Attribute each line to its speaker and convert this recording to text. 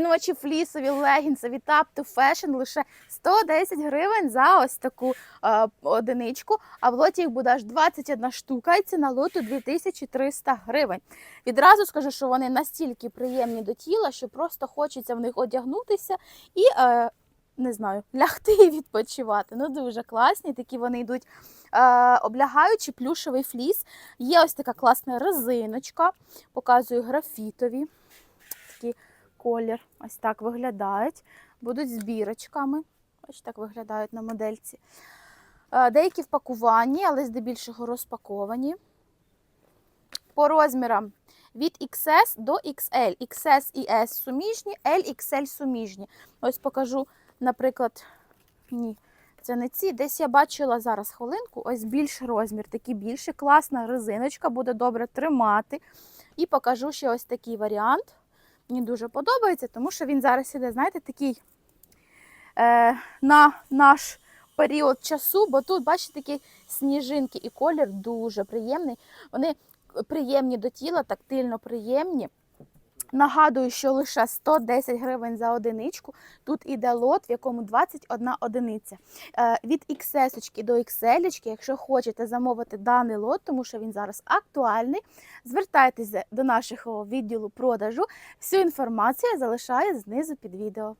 Speaker 1: Ночі флісові, легінсові, тап to фешн лише 110 гривень за ось таку е, одиничку, а в лоті їх буде аж 21 штука, і ціна лоту 2300 гривень. Відразу скажу, що вони настільки приємні до тіла, що просто хочеться в них одягнутися і. Е, не знаю, лягти і відпочивати. Ну, дуже класні. Такі вони йдуть е, облягаючи плюшевий фліс. Є ось така класна резиночка. Показую графітові. Колір. Ось так виглядають. Будуть з бірочками. Ось так виглядають на модельці. Е, деякі в пакуванні, але здебільшого розпаковані. По розмірам від XS до XL. XS і S суміжні, L, XL суміжні. Ось покажу, наприклад, ні, це не ці. Десь я бачила зараз хвилинку, ось більший розмір, такий більший, класна резиночка, буде добре тримати. І покажу ще ось такий варіант. Мені дуже подобається, тому що він зараз іде, знаєте, такий е, на наш період часу, бо тут, бачите, такі сніжинки і колір дуже приємний. Вони приємні до тіла, тактильно приємні. Нагадую, що лише 110 гривень за одиничку. Тут іде лот, в якому 21 одиниця. Е, від XS до XL, якщо хочете замовити даний лот, тому що він зараз актуальний, звертайтеся до нашого відділу продажу. Всю інформацію я залишаю знизу під відео.